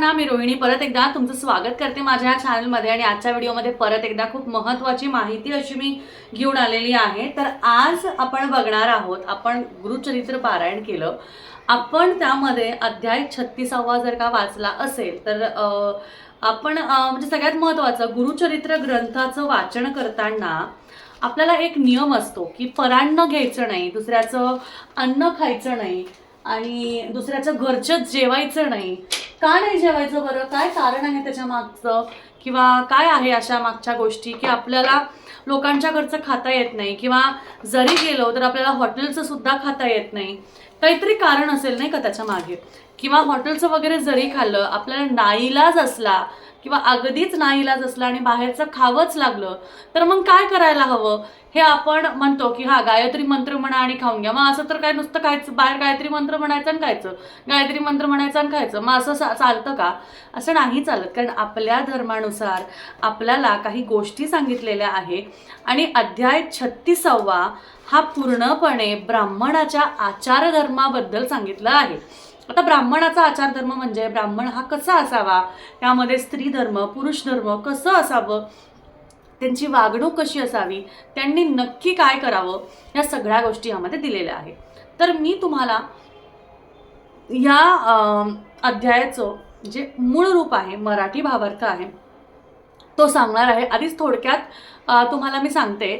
सर्वांना मी रोहिणी परत एकदा तुमचं स्वागत करते माझ्या चॅनलमध्ये आणि आजच्या व्हिडिओमध्ये परत एकदा खूप महत्त्वाची माहिती अशी मी घेऊन आलेली आहे. तर आज आपण बघणार आहोत आपण गुरुचरित्र पारायण केलं. आपण त्यामध्ये अध्याय छत्तीसावा जर का वाचला असेल तर आपण म्हणजे सगळ्यात महत्त्वाचं गुरुचरित्र ग्रंथाचं वाचन करताना आपल्याला एक नियम असतो की परान्न घ्यायचं नाही दुसऱ्याचं अन्न खायचं नाही आणि दुसऱ्याचं घरचंच जेवायचं नाही. का नाही जेवायचं बरं? काय कारण आहे त्याच्या मागचं? किंवा काय आहे अशा मागच्या गोष्टी की आपल्याला लोकांच्या घरचं खाता येत नाही? किंवा जरी गेलो तर आपल्याला हॉटेलचं सुद्धा खाता येत नाही. काहीतरी कारण असेल नाही का त्याच्यामागे? किंवा हॉटेलचं वगैरे जरी खाल्लं आपल्याला नाईलाज असला किंवा अगदीच नाईलाज असला आणि बाहेरचं खावंच लागलं तर मग काय करायला हवं? हे आपण म्हणतो की हा गायत्री मंत्र म्हणा आणि खाऊन घ्या. मग असं तर काय नुसतं खायचं बाहेर गायत्री मंत्र म्हणायचं आणि खायचं. गायत्री मंत्र म्हणायचं आणि खायचं. मग असं सा- चालतं का? असं नाही चालत. कारण आपल्या धर्मानुसार आपल्याला काही गोष्टी सांगितलेल्या आहे आणि अध्याय छत्तीसावा हा पूर्णपणे ब्राह्मणाच्या आचारधर्माबद्दल सांगितलं आहे. आता ब्राह्मणाचा आचारधर्म म्हणजे ब्राह्मण हा कसा असावा? त्यामध्ये स्त्री धर्म पुरुष धर्म कसं असावं? त्यांची वागणूक कशी असावी? त्यांनी नक्की काय करावं? या सगळ्या गोष्टी यामध्ये दिलेल्या आहेत. तर मी तुम्हाला या अध्यायाचं जे मूळ रूप आहे मराठी भावार्थ आहे तो सांगणार आहे. आधीच थोडक्यात तुम्हाला मी सांगते.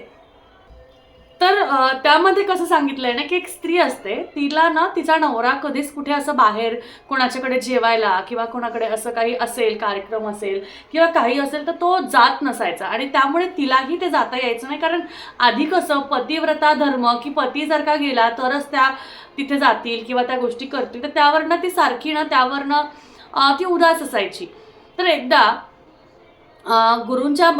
तर त्यामध्ये कसं सांगितलंय ना की एक स्त्री असते तिला ना तिचा नवरा कधीच कुठे असं बाहेर कोणाच्याकडे जेवायला किंवा कोणाकडे असं काही असेल कार्यक्रम असेल किंवा काही असेल तर तो जात नसायचा. आणि त्यामुळे तिलाही ते जाता यायचं नाही. कारण आधी कसं पतिव्रता धर्म की पती जर का गेला तरच त्या तिथे जातील किंवा त्या गोष्टी करतील. तर त्यावरनं ती सारखी ना त्यावरनं ती उदास असायची. तर एकदा गुरूंच्या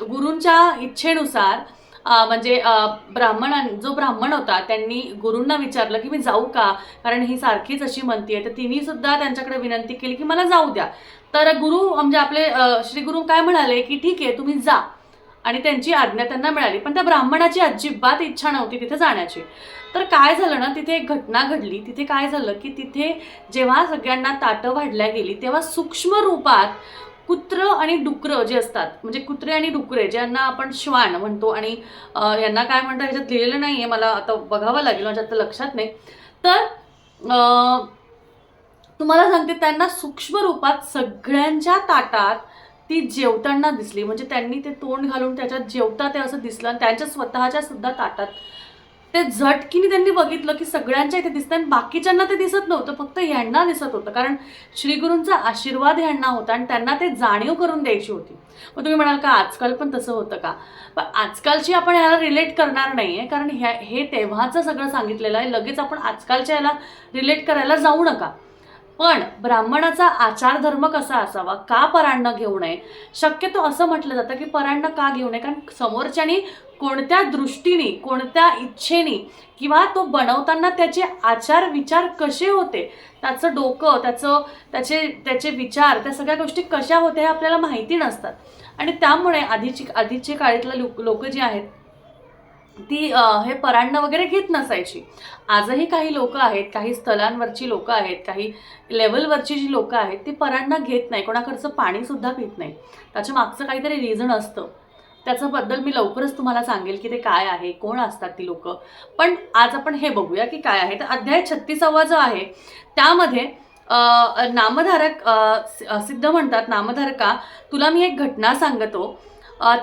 गुरूंच्या इच्छेनुसार म्हणजे अं, ब्राह्मणां जो ब्राह्मण होता त्यांनी गुरूंना विचारलं की मी जाऊ का? कारण ही सारखीच अशी म्हणतीये तर तिने सुद्धा त्यांच्याकडे विनंती केली की मला जाऊ द्या. तर गुरु म्हणजे आपले श्री गुरु काय म्हणाले की ठीक आहे तुम्ही जा. आणि त्यांची आज्ञा त्यांना मिळाली. पण त्या ब्राह्मणाची अजिबात इच्छा नव्हती तिथे जाण्याची. तर काय झालं ना तिथे एक घटना घडली. तिथे काय झालं की तिथे जेव्हा सगळ्यांना ताटं वाढल्या गेली तेव्हा सूक्ष्म रूपात कुत्र आणि डुकरं जे असतात म्हणजे कुत्रे आणि डुकरे ज्यांना आपण श्वान म्हणतो आणि यांना काय म्हणतात ह्याच्यात लिहिलेलं नाही आहे मला आता बघावं लागेल माझ्या आता लक्षात नाही. तर तुम्हाला सांगते त्यांना सूक्ष्म रूपात सगळ्यांच्या ताटात ती जेवताना दिसली. म्हणजे त्यांनी ते तोंड घालून त्याच्यात जेवता ते असं दिसलं आणि त्यांच्या स्वतःच्या सुद्धा ताटात ते झटकीने त्यांनी बघितलं की सगळ्यांच्या इथे दिसतं आणि बाकीच्यांना ते दिसत नव्हतं फक्त यांना दिसत होतं. कारण श्रीगुरूंचा आशीर्वाद यांना होता आणि त्यांना ते जाणीव करून द्यायची होती. मग तुम्ही म्हणाल का आजकाल पण तसं होतं का? पण आजकालची आपण याला रिलेट करणार नाही आहे कारण ह्या हे तेव्हाचं सगळं सांगितलेलं आहे. लगेच आपण आजकालच्या याला रिलेट करायला जाऊ नका. पण ब्राह्मणाचा आचारधर्म कसा असावा? का परांना घेऊ नये? शक्यतो असं म्हटलं जातं की परांना का घेऊ नये? कारण समोरच्यानी कोणत्या दृष्टीने कोणत्या इच्छेने किंवा तो बनवताना त्याचे आचार विचार कसे होते? त्याचं डोकं त्याचं त्याचे त्याचे विचार त्या सगळ्या गोष्टी कशा होत्या हे आपल्याला माहिती नसतात. आणि त्यामुळे आधीची आधीचे काळीतले लोक लोक जे आहेत ती हे परान्न वगैरे घेत नसायची. आजही काही लोक आहेत काही स्थलांवरची लोक आहेत काही लेवलवरची जी लोक आहेत ती परांना घेत नाही. कोणाकडचं पाणीसुद्धा पित नाही. त्याच्या मागचं काहीतरी रिझन असतं. त्याच्याबद्दल मी लवकरच तुम्हाला सांगेल की ते काय आहे कोण असतात ती लोक. पण आज आपण हे बघूया की काय आहे. तर अध्याय छत्तीसावा जो आहे त्यामध्ये नामधारक सि- सिद्ध म्हणतात नामधारका तुला मी एक घटना सांगतो.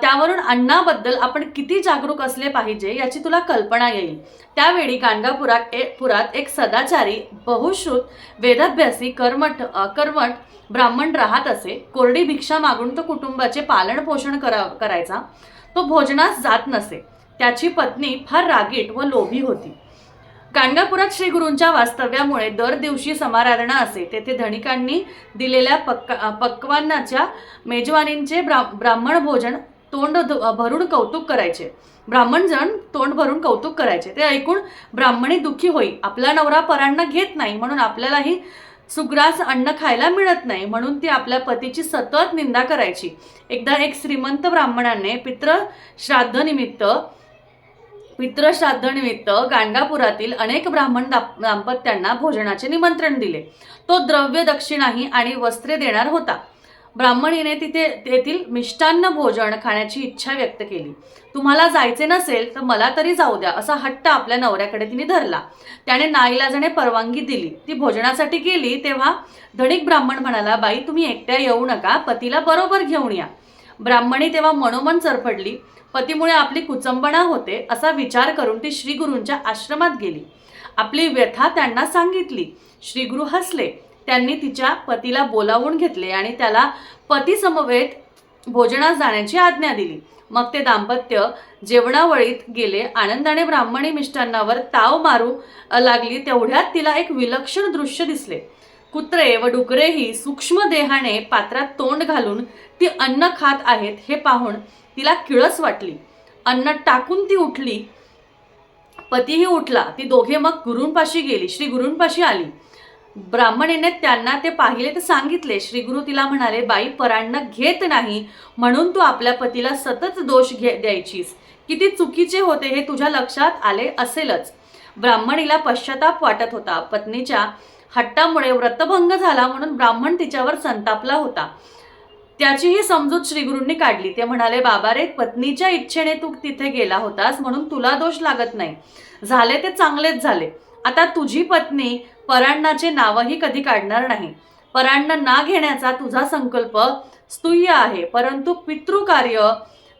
त्यावरून अण्णाबद्दल आपण किती जागरूक असले पाहिजे याची तुला कल्पना येईल. त्यावेळी गाणगापुरात ए पुरात एक सदाचारी बहुश्रुत वेदाभ्यासी कर्मठ कर्मठ ब्राह्मण राहत असे. कोरडी भिक्षा मागून तो कुटुंबाचे पालन पोषण करा करायचा. तो भोजनास जात नसे. त्याची पत्नी फार रागीट व लोभी होती. गाणगापुरात श्रीगुरूंच्या वास्तव्यामुळे दर दिवशी समाराधना असे. तेथे धनिकांनी दिलेल्या पक्का पक्वान्नाच्या मेजवानींचे ब्रा ब्राह्मण भोजन तोंड भरून कौतुक करायचे. ब्राह्मणजण तोंड भरून कौतुक करायचे. ते ऐकून ब्राह्मणी दुःखी होई. आपला नवरा परांना घेत नाही म्हणून आपल्यालाही सुग्रास अन्न खायला मिळत नाही म्हणून ती आपल्या पतीची सतत निंदा करायची. एकदा एक श्रीमंत ब्राह्मणाने पित्र श्राद्धनिमित्त पित्रश्राद्धनिमित्त गाणगापुरातील अनेक ब्राह्मण दाप- दाम्पत्यांना भोजनाचे निमंत्रण दिले. तो द्रव्य दक्षिणाही आणि वस्त्रे देणार होता. ब्राह्मणीने तिथे तेथील मिष्टान्न भोजन खाण्याची इच्छा व्यक्त केली. तुम्हाला जायचे नसेल तर मला तरी जाऊ द्या असा हट्ट आपल्या नवऱ्याकडे तिने धरला. त्याने नाईलाजाने परवानगी दिली. ती भोजनासाठी गेली तेव्हा धनिक ब्राह्मण म्हणाला बाई तुम्ही एकट्या येऊ नका पतीला बरोबर घेऊन या. ब्राह्मणी तेव्हा मनोमन चरफडली. पतीमुळे आपली कुचंबणा होते असा विचार करून ती श्रीगुरूंच्या आश्रमात गेली. आपली व्यथा त्यांना सांगितली. श्रीगुरु हसले. त्यांनी तिच्या पतीला बोलावून घेतले आणि त्याला पतीसमवेत भोजनास जाण्याची आज्ञा दिली. मग ते दाम्पत्य जेवणावळीत गेले. आनंदाने ब्राह्मणी मिष्टांनावर ताव मारू लागली. तेवढ्यात तिला एक विलक्षण दृश्य दिसले. कुत्रे व डुकरेही सूक्ष्म देहाने पात्रात तोंड घालून ती अन्न खात आहेत हे पाहून तिला किळस वाटली. अन्न टाकून ती उठली. पतीही उठला. ती दोघे मग गुरूंपाशी गेली. श्री गुरूंपाशी आली. ब्राह्मणीने त्यांना ते पाहिले तर सांगितले श्री गुरु तिला म्हणाले बाई परांना घेत नाही म्हणून तू आपल्या पतीला सतत दोष घे द्यायचीस. किती चुकीचे होते हे तुझ्या लक्षात आले असेलच. ब्राह्मणीला पश्चाताप वाटत होता. पत्नीच्या हट्टामुळे व्रतभंग झाला म्हणून ब्राह्मण तिच्यावर संतापला होता. त्याचीही समजूत श्रीगुरूंनी काढली. ते म्हणाले बाबा रे पत्नीच्या इच्छेने तू तिथे गेला होतास म्हणून तुला दोष लागत नाही. झाले ते चांगलेच झाले. आता तुझी पत्नी परांणाचे नावही कधी काढणार नाही. पराण्ण ना घेण्याचा तुझा संकल्प स्तुय आहे परंतु पितृकार्य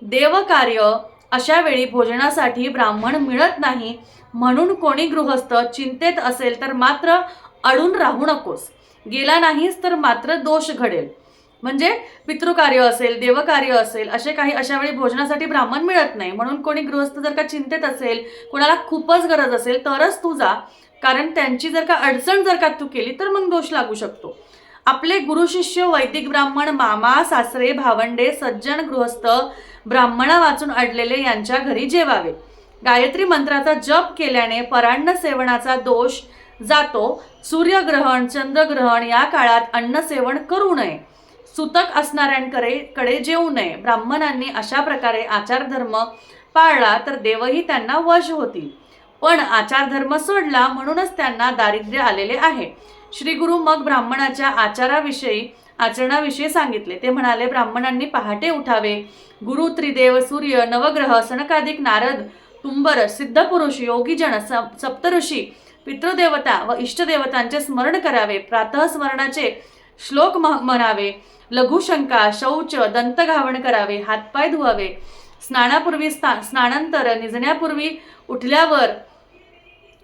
देवकार्य अशा वेळी भोजनासाठी ब्राह्मण मिळत नाही म्हणून कोणी गृहस्थ चिंतेत असेल तर मात्र अडून राहू नकोस. गेला नाहीस तर मात्र दोष घडेल. म्हणजे पितृकार्य असेल देवकार्य असेल असे काही अशा वेळी भोजनासाठी ब्राह्मण मिळत नाही. म्हणून कोणी गृहस्थ जर का चिंतेत असेल कोणाला खूपच गरज असेल तरच तू जा. कारण त्यांची जर का अडचण जर का तू केली तर मग दोष लागू शकतो. आपले गुरु शिष्य वैदिक ब्राह्मण मामा सासरे भावंडे सज्जन गृहस्थ ब्राह्मणा वाचून अडलेले यांच्या घरी जेवावे. गायत्री मंत्राचा जप केल्याने परान्न सेवनाचा दोष जातो. सूर्यग्रहण चंद्रग्रहण या काळात अन्न सेवन करू नये. सुतक असणाऱ्यांकडे कडे जेवू नये. ब्राह्मणांनी अशा प्रकारे आचारधर्म पाळला तर देवही त्यांना वश होतील. पण आचारधर्म सोडला म्हणूनच त्यांना दारिद्र्य आलेले आहे. श्री गुरु मग ब्राह्मणाच्या आचाराविषयी आचरणाविषयी सांगितले. ते म्हणाले ब्राह्मणांनी पहाटे उठावे. गुरु त्रिदेव सूर्य नवग्रह सनकाधिक नारद तुंबर सिद्धपुरुष योगीजन सप- सप्तऋषी पितृदेवता व इष्टदेवतांचे स्मरण करावे. प्रातःस्मरणाचे श्लोक म- म्हणावे. लघुशंका शौच दंतघावण करावे हातपाय धुवावे. स्नानापूर्वी स्था स्नानांतर निजण्यापूर्वी उठल्यावर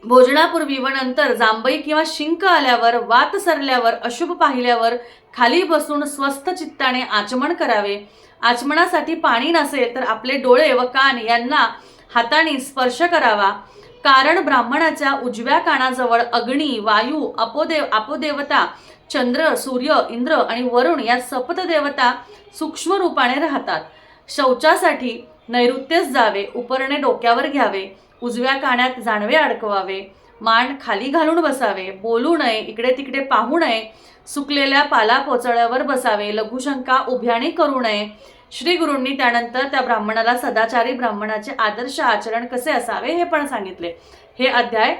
भोजनापूर्वी व नंतर जांभई किंवा शिंक आल्यावर वात सरल्यावर अशुभ पाहिल्यावर खाली बसून स्वस्थ चित्ताने आचमन करावे. आचमनासाठी पाणी नसेल तर आपले डोळे व कान यांना हाताने स्पर्श करावा. कारण ब्राह्मणाच्या उजव्या कानाजवळ अग्नी वायू अपोदेव अपोदेवता चंद्र सूर्य इंद्र आणि वरुण या सप्तदेवता सूक्ष्म रूपाने राहतात. शौचासाठी नैऋत्यच जावे उपरणे डोक्यावर घ्यावे उजव्या काण्यात जानवे अडकवावे मान खाली घालून बसावे बोलू नये इकडे तिकडे पाहू नये सुकलेल्या पाला पोचळ्यावर बसावे लघुशंका उभ्याने करू नये. श्री गुरूंनी त्यानंतर त्या ब्राह्मणाला सदाचारी ब्राह्मणाचे आदर्श आचरण कसे असावे हे पण सांगितले. हे अध्याय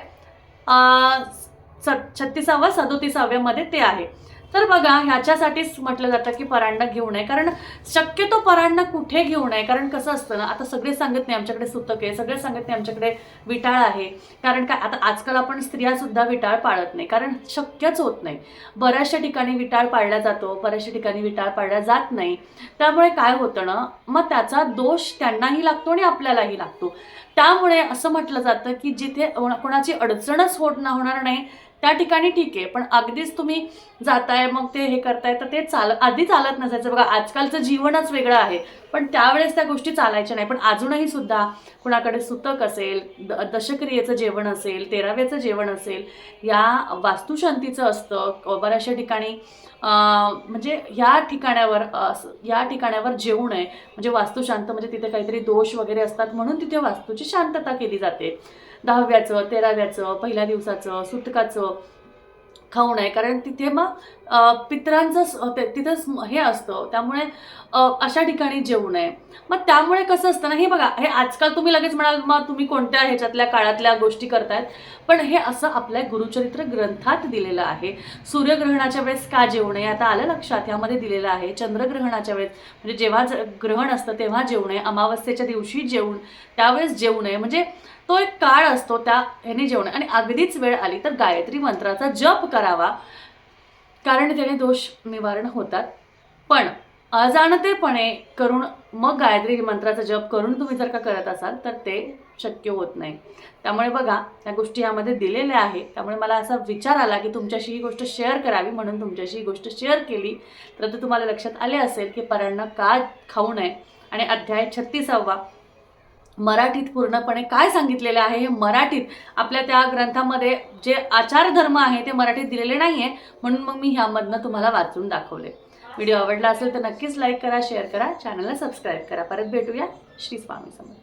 छत्तीसाव्या सदोतीसाव्या छत्तीसावा ते आहे. तर बघा ह्याच्यासाठीच म्हटलं जातं की परांडा घेऊ नये. कारण शक्यतो परांडा कुठे घेऊ नये? कारण कसं असतं ना आता सगळे सांगत नाही आमच्याकडे सुतक आहे सगळे सांगत नाही आमच्याकडे विटाळ आहे. कारण काय आता आजकाल आपण स्त्रियासुद्धा विटाळ पाळत नाही. कारण शक्यच होत नाही. बऱ्याचशा ठिकाणी विटाळ पाळला जातो बऱ्याचशा ठिकाणी विटाळ पाळला जात नाही. त्यामुळे काय होतं ना मग त्याचा दोष त्यांनाही लागतो आणि आपल्यालाही लागतो. त्यामुळे असं म्हटलं जातं की जिथे कोणाची अडचणच होत ना होणार नाही त्या ठिकाणी ठीक आहे पण अगदीच तुम्ही जाताय मग ते हे करताय तर ते चाल आधी चालत नसायचं. बघा आजकालचं जीवनच वेगळं आहे पण त्यावेळेस त्या गोष्टी चालायच्या नाही. पण अजूनही सुद्धा कुणाकडे सुतक असेल द दशक्रियेचं जेवण असेल तेराव्याचं जेवण असेल या वास्तुशांतीचं असतं. बऱ्याचशा ठिकाणी म्हणजे ह्या ठिकाणावर असं- या ठिकाणावर जेवू नये. म्हणजे वास्तुशांत म्हणजे तिथे काहीतरी दोष वगैरे असतात म्हणून तिथे वास्तूची शांतता केली जाते. दहाव्याचं तेराव्याचं पहिल्या दिवसाचं सुतकाचं खाऊ नये कारण तिथे मग पित्रांचं पितरांचं ते- तिथं स्म- हे असतं. त्यामुळे अशा ठिकाणी जेवू नये मग त्यामुळे कसं असतं ना हे बघा हे आजकाल तुम्ही लगेच म्हणाल मग तुम्ही कोणत्या ह्याच्यातल्या काळातल्या गोष्टी करतायत? पण हे असं आपल्या गुरुचरित्र ग्रंथात दिलेलं आहे. सूर्यग्रहणाच्या वेळेस का जेवू नये आता आलं लक्षात यामध्ये दिलेलं आहे. चंद्रग्रहणाच्या वेळेस म्हणजे जेव्हा ज- ग्रहण असतं तेव्हा जेवू नये अमावस्येच्या दिवशी जेवून त्यावेळेस जेवू नये म्हणजे तो एक काळ असतो त्या ह्याने जेवण. आणि अगदीच वेळ आली तर गायत्री मंत्राचा जप करावा. कारण त्याने दोष निवारण होतात. पण अजाणतेपणे करून मग गायत्री मंत्राचा जप करून तुम्ही जर का करत असाल तर ते शक्य होत नाही. त्यामुळे बघा त्या गोष्टी यामध्ये दिलेल्या आहे त्यामुळे मला असा विचार आला की तुमच्याशी ही गोष्ट शेअर करावी म्हणून तुमच्याशी ही गोष्ट शेअर केली. तर तुम्हाला लक्षात आले असेल की परांना का खाऊ नये. आणि अध्याय छत्तीसावा. मराठीत पूर्णपणे काय सांगितलेलं आहे हे मराठीत आपल्या त्या ग्रंथामध्ये जे आचार धर्म आहे ते मराठीत दिलेले नाही आहे म्हणून मग मी ह्यामधनं तुम्हाला वाचून दाखवले. व्हिडिओ आवडला असेल तर नक्कीच लाईक करा शेअर करा चॅनलला सबस्क्राईब करा. परत भेटूया श्री स्वामी समर्थ